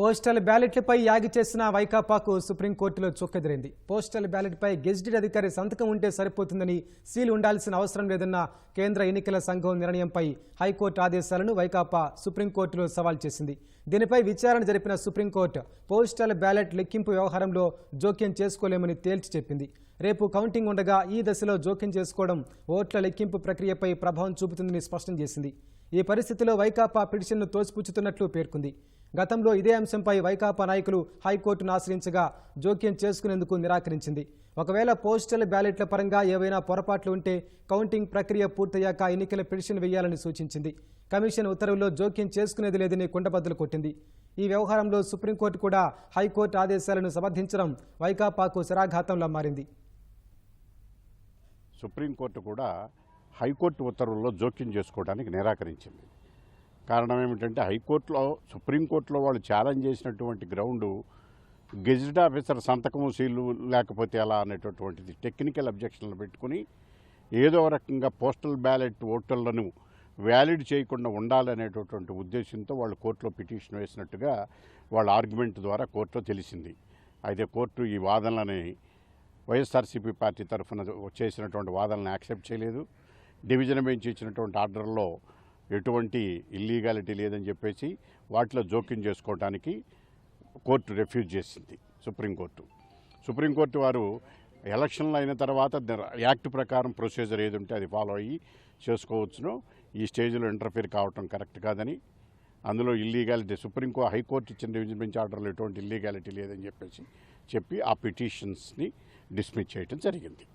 Postal బ్యాలెట్లపై Yagi చేసిన వైకాపాకు సుప్రీంకోర్టులో చొక్కెదిరింది. Postal బ్యాలెట్పై gazetted అధికారి సంతకం ఉంటే సరిపోతుందని సీల్ ఉండాల్సిన అవసరం లేదన్న కేంద్ర ఎన్నికల సంఘం నిర్ణయంపై హైకోర్టు ఆదేశాలను వైకాపా సుప్రీంకోర్టులో సవాల్ చేసింది. దీనిపై విచారణ జరిపిన సుప్రీంకోర్టు పోస్టల్ బ్యాలెట్ లెక్కింపు వ్యవహారంలో జోక్యం చేసుకోలేమని తేల్చి చెప్పింది. రేపు కౌంటింగ్ ఉండగా ఈ దశలో జోక్యం చేసుకోవడం ఓట్ల లెక్కింపు ప్రక్రియపై ప్రభావం చూపుతుందని స్పష్టం చేసింది. ఈ పరిస్థితిలో వైకాపా పిటిషన్ను తోసిపుచ్చుతున్నట్లు పేర్కొంది. గతంలో ఇదే అంశంపై వైకాపా నాయకులు హైకోర్టును ఆశ్రయించగా జోక్యం చేసుకునేందుకు నిరాకరించింది. ఒకవేళ పోస్టల్ బ్యాలెట్ల పరంగా ఏవైనా పొరపాట్లు ఉంటే కౌంటింగ్ ప్రక్రియ పూర్తయ్యాక ఎన్నికల పిటిషన్ వేయాలని సూచించింది. కమిషన్ ఉత్తర్వుల్లో జోక్యం చేసుకునేది లేదని కుండబద్దలు కొట్టింది. ఈ వ్యవహారంలో సుప్రీంకోర్టు కూడా హైకోర్టు ఆదేశాలను సమర్థించడం వైకాపాకు శరాఘాతంలా మారింది. సుప్రీంకోర్టు కూడా హైకోర్టు ఉత్తర్వుల్లో జోక్యం చేసుకోవడానికి నిరాకరించింది. కారణం ఏమిటంటే హైకోర్టులో సుప్రీంకోర్టులో వాళ్ళు ఛాలెంజ్ చేసినటువంటి గ్రౌండు గెజిట్ ఆఫీసర్ సంతకము సీలు లేకపోతే ఎలా అనేటటువంటిది టెక్నికల్ అబ్జెక్షన్లు పెట్టుకుని ఏదో రకంగా పోస్టల్ బ్యాలెట్ ఓటర్లను వ్యాలిడ్ చేయకుండా ఉండాలనేటటువంటి ఉద్దేశంతో వాళ్ళు కోర్టులో పిటిషన్ వేసినట్టుగా వాళ్ళ ఆర్గ్యుమెంట్ ద్వారా కోర్టులో తెలిసింది. అయితే కోర్టు ఈ వాదనలని వైఎస్ఆర్సీపీ పార్టీ తరఫున చేసినటువంటి వాదనలను యాక్సెప్ట్ చేయలేదు. డివిజన్ బెంచ్ ఇచ్చినటువంటి ఆర్డర్లో ఎటువంటి ఇల్లీగాలిటీ లేదని చెప్పేసి వాటిలో జోక్యం చేసుకోవడానికి కోర్టు రెఫ్యూజ్ చేసింది సుప్రీంకోర్టు. సుప్రీంకోర్టు వారు ఎలక్షన్లు అయిన తర్వాత యాక్ట్ ప్రకారం ప్రొసీజర్ ఏది ఉంటే అది ఫాలో అయ్యి చేసుకోవచ్చును. ఈ స్టేజ్లో ఇంటర్ఫీర్ కావటం కరెక్ట్ కాదని. అందులో ఇల్లీగాలిటీ సుప్రీంకో హైకోర్టు ఇచ్చిన డివిజన్ బెంచ్ ఆర్డర్లో ఎటువంటి ఇల్లీగాలిటీ లేదని చెప్పేసి చెప్పి ఆ పిటిషన్స్ని డిస్మిస్ చేయడం జరిగింది.